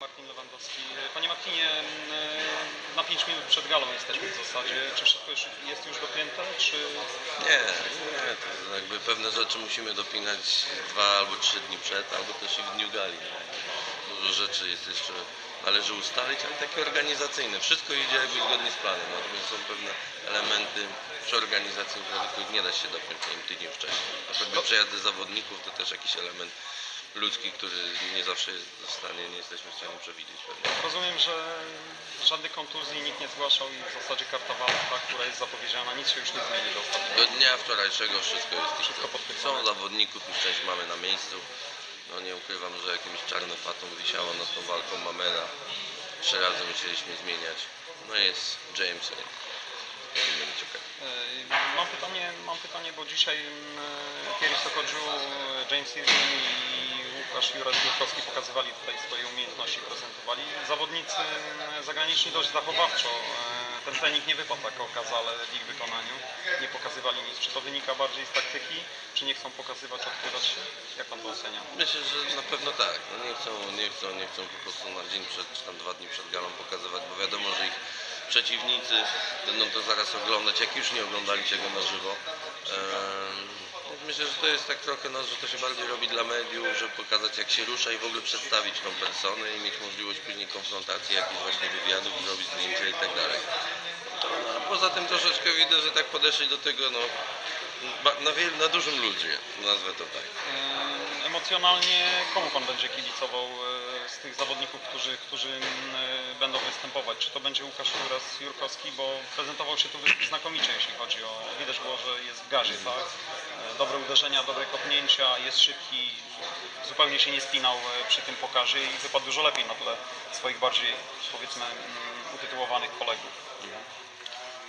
Martin Lewandowski. Panie Martinie, e, na 5 minut przed galą jesteśmy w zasadzie. Czy wszystko już jest już dopięte, czy Nie, nie, to jakby pewne rzeczy musimy dopinać dwa albo trzy dni przed, albo też i w dniu gali. Dużo rzeczy jest jeszcze, należy ustalić, ale takie organizacyjne. Wszystko idzie jakby zgodnie z planem, natomiast są pewne elementy przy organizacji, których nie da się dopiąć nie wiem, tydzień wcześniej. Na przykład przejazdy zawodników to też jakiś element ludzki, który nie zawsze jest w stanie, nie jesteśmy w stanie przewidzieć pewnie. rozumiem, że żadnych kontuzji nikt nie zgłaszał i w zasadzie karta walka, która jest zapowiedziana, nic się już nie zmieni do ostatniego. Do dnia wczorajszego wszystko jest Wszystko potwierdzone. Są zawodników, już część mamy na miejscu. No nie ukrywam, że jakimś czarnym fatą wisiało nad tą walką Mamela. Trzy razy musieliśmy zmieniać. No jest James. E, Mam pytanie, mam pytanie, bo dzisiaj mm, Thierry Sokoczu, James Irwin i Łukasz Juras-Biurkowski pokazywali tutaj swoje umiejętności, prezentowali. Zawodnicy mm, zagraniczni dość zachowawczo. e, Ten trening nie wypadł tak okazale w ich wykonaniu. Nie pokazywali nic. Czy to wynika bardziej z taktyki, czy nie chcą pokazywać, odkrywać się? Jak pan to ocenia? Myślę, że na pewno tak. No nie, chcą, nie, chcą, nie chcą po prostu na dzień przed, czy tam dwa dni przed galą pokazywać, bo wiadomo, że ich przeciwnicy będą to zaraz oglądać, jak już nie oglądali tego na żywo. Więc myślę, że to jest tak trochę, no, że to się bardziej robi dla mediów, żeby pokazać jak się rusza i w ogóle przedstawić tą personę i mieć możliwość później konfrontacji, jakichś właśnie wywiadów, zrobić zdjęcia i tak dalej. No, a poza tym troszeczkę widzę, że tak podeszli do tego no, na, wiel- na dużym ludzie, nazwę to tak. Emocjonalnie komu pan będzie kibicował e, z tych zawodników, którzy, którzy mm, e, będą występować? Czy to będzie Łukasz Juras Jurkowski, bo prezentował się tu znakomicie, jeśli chodzi o... Widać było, że jest w gazie, tak? E, Dobre uderzenia, dobre kopnięcia, jest szybki, zupełnie się nie spinał e, przy tym pokazie i wypadł dużo lepiej na tle swoich bardziej, powiedzmy, mm, utytułowanych kolegów.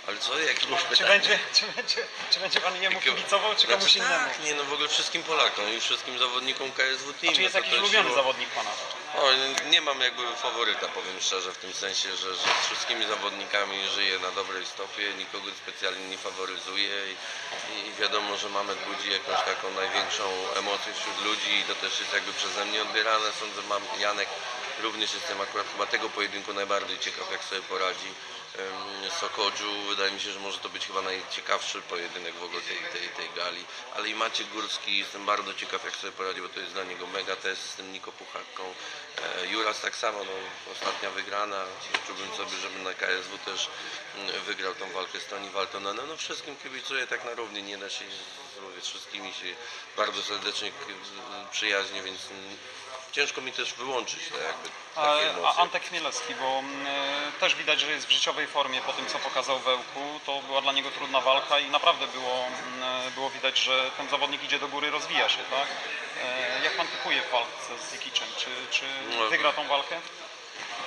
Ale co, jakie Czy pytanie? będzie, czy, będzie, czy będzie pan jemu kibicował, czy komuś Znaczy, innemu? Tak, nie no w ogóle wszystkim Polakom i wszystkim zawodnikom KSW Team. A czy jest no jakiś ulubiony zawodnik pana? Nie- mam jakby faworyta, powiem szczerze, w tym sensie, że, że z wszystkimi zawodnikami żyję na dobrej stopie, nikogo specjalnie nie faworyzuję i, i wiadomo, że Mamet budzi jakąś taką największą emocję wśród ludzi i to też jest jakby przeze mnie odbierane. Sądzę, mam Janek również jestem akurat chyba tego pojedynku najbardziej ciekaw, jak sobie poradzi. Ym, Sokodżu, wydaje mi się, że może to być chyba najciekawszy pojedynek w ogóle tej, tej, tej gali, ale i Maciek Górski, jestem bardzo ciekaw jak sobie poradzi, bo to jest dla niego mega test z tym Niko Pucharką. E, Juras tak samo, no, ostatnia wygrana, życzyłbym sobie, żeby na KSW też mm, wygrał tą walkę z Toni Waltonenem. No wszystkim kibicuję tak na równi, nie da się, mówię, z wszystkimi się bardzo serdecznie przyjaźnię, więc mm, ciężko mi też wyłączyć te jakby A, takie a emocje. Antek Chmielewski, bo e, też widać, że jest w życiowej formie po tym, co pokazał Wełku. To była dla niego trudna walka i naprawdę było, mm, e, było widać, że ten zawodnik idzie do góry, rozwija się, tak? E, Jak pan typuje w walce z Zikiczem? Czy, czy No. wygra tą walkę?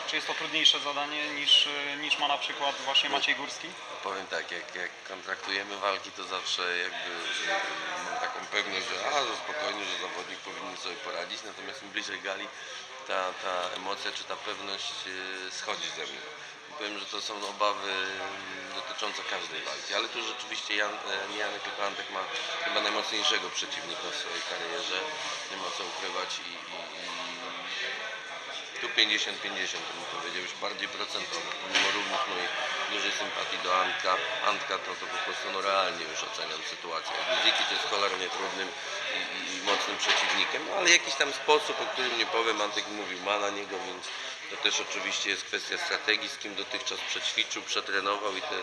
Czy jest to trudniejsze zadanie niż, e, niż ma na przykład właśnie Maciej Górski? Powiem tak, jak, jak kontraktujemy walki, to zawsze jakby y, mam taką pewność, że a, że spokojnie, że zawodnik powinien sobie poradzić, natomiast im bliżej gali ta, ta emocja czy ta pewność y, schodzi ze mnie. Powiem, że to są obawy dotyczące każdej walki, ale tu rzeczywiście Jan, nie Janek, tylko Antek ma chyba najmocniejszego przeciwnika w swojej karierze, nie ma co ukrywać i, i, i 50-50 bym powiedział, już bardziej procentowo, mimo równych moich dużej sympatii do Antka. Antka to, to po prostu no, realnie już oceniam sytuację. Jakby Zikic jest cholernie trudnym i, i, i mocnym przeciwnikiem, no, ale jakiś tam sposób, o którym nie powiem, Antek mówił, ma na niego, więc to też oczywiście jest kwestia strategii, z kim dotychczas przećwiczył, przetrenował i te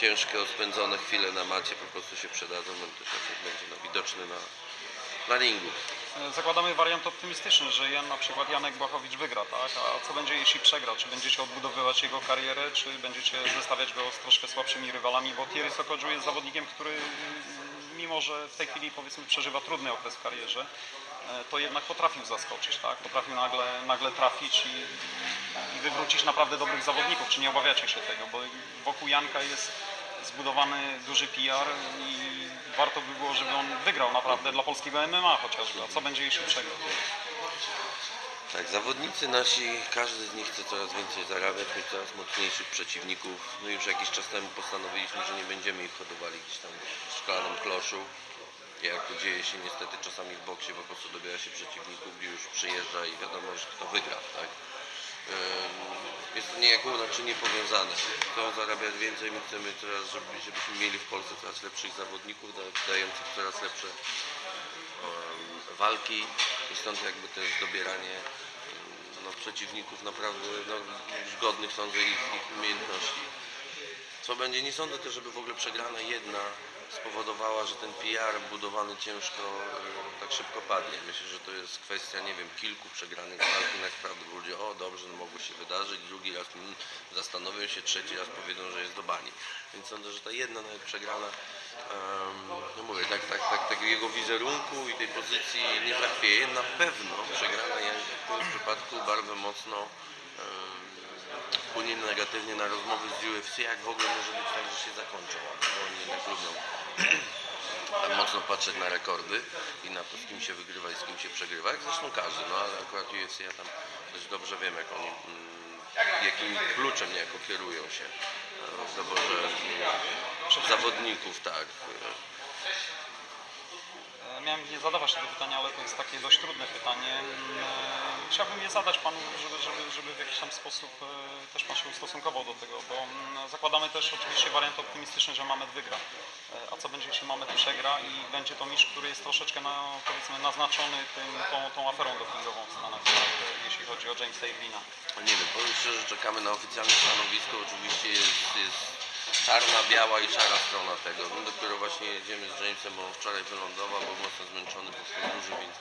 ciężkie, ospędzone chwile na macie po prostu się przydadzą, no to też będzie no, widoczny na, na ringu. E, Zakładamy wariant optymistyczny, że Jan, na przykład Janek Błachowicz wygra, tak? A co będzie jeśli przegra? Czy będziecie odbudowywać jego karierę, czy będziecie zestawiać go z troszkę słabszymi rywalami? Bo Thierry Sokodżu jest zawodnikiem, który mm, mimo, że w tej chwili powiedzmy przeżywa trudny okres w karierze, e, to jednak potrafił zaskoczyć, tak? Potrafił nagle, nagle trafić i, i wywrócić naprawdę dobrych zawodników. Czy nie obawiacie się tego? Bo wokół Janka jest zbudowany duży PR i warto by było, żeby on wygrał naprawdę dla polskiego MMA chociażby. A co będzie jeśli przegra? Tak, zawodnicy nasi, każdy z nich chce coraz więcej zarabiać, mieć coraz mocniejszych przeciwników. No już jakiś czas temu postanowiliśmy, że nie będziemy ich hodowali gdzieś tam w szklanym kloszu. Jak to dzieje się niestety czasami w boksie, po prostu dobiera się przeciwników, gdzie już przyjeżdża i wiadomo, że kto wygra, tak? Niejako naczynie powiązane. Chcą zarabiać więcej, my chcemy teraz, żeby, żebyśmy mieli w Polsce coraz lepszych zawodników, da- dających coraz lepsze walki i stąd jakby też dobieranie no, przeciwników naprawdę no, już godnych sądzę ich, ich umiejętności. Co będzie? Nie sądzę też, żeby w ogóle przegrana jedna spowodowała, że ten PR budowany ciężko e, tak szybko padnie. Myślę, że to jest kwestia, nie wiem, kilku przegranych walk i naprawdę ludzie, o dobrze, no mogło się wydarzyć, drugi raz mm, zastanowią się, trzeci raz powiedzą, że jest do bani. Więc sądzę, że ta jedna nawet przegrana, em, no mówię, tak, tak, tak, tak jego wizerunku i tej pozycji nie zachwieje. Na pewno przegrana ja w tym przypadku bardzo mocno em, wpłynie negatywnie na rozmowy z UFC, jak w ogóle może być tak, że się zakończą, bo oni jednak lubią tak mocno patrzeć na rekordy i na to, z kim się wygrywa i z kim się przegrywa, jak zresztą każdy, no ale akurat UFC ja tam dość dobrze wiem, jak oni, mm, jakim kluczem niejako kierują się e, w doborze mm, zawodników, tak. Miałem nie zadawać tego pytania, ale to jest takie dość trudne pytanie. Mm, e, Chciałbym je zadać Panu, żeby, żeby, żeby w jakiś tam sposób e, też Pan się ustosunkował do tego, bo mm, zakładamy też oczywiście wariant optymistyczny, że Mamet wygra. E, A co będzie, jeśli Mamet przegra i będzie to mistrz, który jest troszeczkę na, powiedzmy naznaczony tym, tą, tą aferą dopingową w Stanach, jeśli chodzi o Jamesa Irwina. No Nie wiem, powiem szczerze, czekamy na oficjalne stanowisko. Oczywiście jest, jest czarna, biała i szara strona tego. Dopiero właśnie jedziemy z Jamesem, bo wczoraj wylądował, był mocno zmęczony po podróży, więc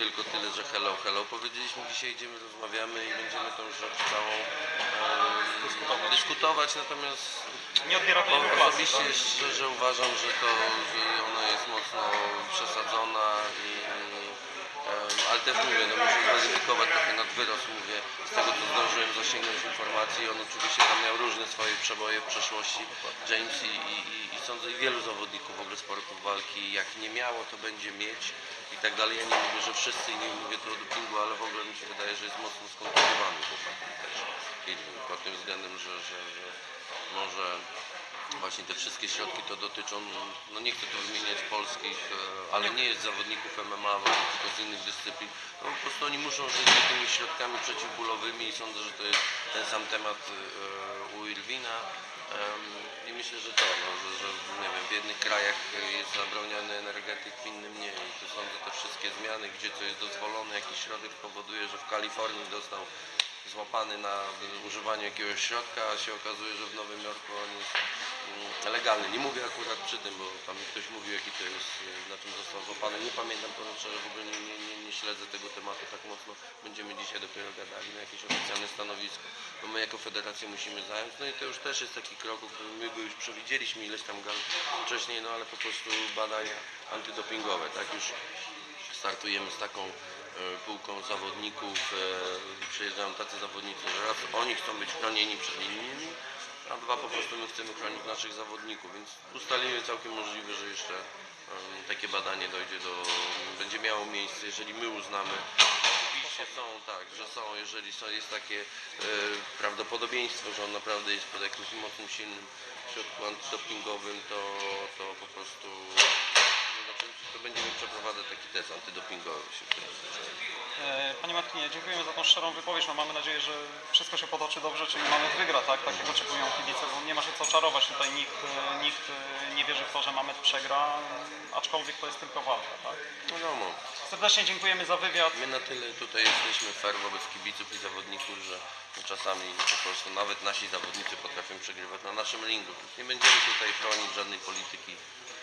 tylko tyle, że hello, hello. Powiedzieliśmy dzisiaj idziemy, rozmawiamy i będziemy tą rzecz całą Dyskutować. dyskutować, natomiast Nie odbiera to jego bo klasy, osobiście tak? szczerze uważam, że to, że ona jest mocno przesadzona i, em, ale też mówię, no muszę zweryfikować trochę nad wyrost, mówię, z tego co zdążyłem zasięgnąć informacji, on oczywiście tam miał różne swoje przeboje w przeszłości, James i, i, i- sądzę i wielu zawodników w ogóle sportów walki, jak nie miało, to będzie mieć i tak dalej. Ja nie mówię, że wszyscy i nie mówię tu o dopingu, ale w ogóle mi się wydaje, że jest mocno skomplikowany chłopak też. Pod tym względem, że, że, że może właśnie te wszystkie środki to dotyczą, no nie chcę tu wymieniać polskich, e, ale nie jest zawodników MMA, tylko z innych dyscyplin. No po prostu oni muszą żyć z tymi środkami przeciwbólowymi i sądzę, że to jest ten sam temat e, u Irwina. I myślę, że to, no, że, że nie wiem, w jednych krajach jest zabroniony energetyk, w innym nie. I to sądzę te wszystkie zmiany, gdzie co jest dozwolone, jaki środek powoduje, że w Kalifornii dostał złapany na używaniu jakiegoś środka, a się okazuje, że w Nowym Jorku on jest mm, legalny. Nie mówię akurat przy tym, bo tam ktoś mówił, jaki to jest, y, na czym został złapany. Nie pamiętam, powiem szczerze, w ogóle nie, nie, nie, śledzę tego tematu tak mocno. Będziemy dzisiaj dopiero gadali na jakieś oficjalne stanowisko, bo my jako federacja musimy zająć. No i to już też jest taki krok, o którym my go już przewidzieliśmy ileś tam gal wcześniej, no ale po prostu badań antydopingowe, tak już startujemy z taką e, półką zawodników, e, przyjeżdżają tacy zawodnicy, że raz oni chcą być chronieni przed innymi, a dwa po prostu my chcemy chronić naszych zawodników, więc ustalimy całkiem możliwe, że jeszcze takie badanie dojdzie do, będzie miało miejsce, jeżeli my uznamy, oczywiście są tak, że są, jeżeli są, jest takie e, prawdopodobieństwo, że on naprawdę jest pod jakimś mocnym, silnym środku antydopingowym, to, to po prostu no, znaczy, to będziemy test antydopingowy się. E, Panie Martinie, dziękujemy za tą szczerą wypowiedź. No, mamy nadzieję, że wszystko się potoczy dobrze, czyli Mamet wygra, tak? Tak jak oczekują kibice, bo nie ma się co czarować. Tutaj nikt, e, nikt e, nie wierzy w to, że Mamet przegra, aczkolwiek to jest tylko walka, tak? No wiadomo, Serdecznie dziękujemy za wywiad. my na tyle tutaj jesteśmy fair wobec kibiców i zawodników, że czasami po prostu nawet nasi zawodnicy potrafią przegrywać na naszym ringu. Nie będziemy tutaj chronić żadnej polityki,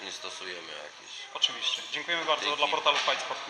nie stosujemy jakiejś. Oczywiście. Dziękujemy bardzo Dzięki. dla portalu Fight Sport.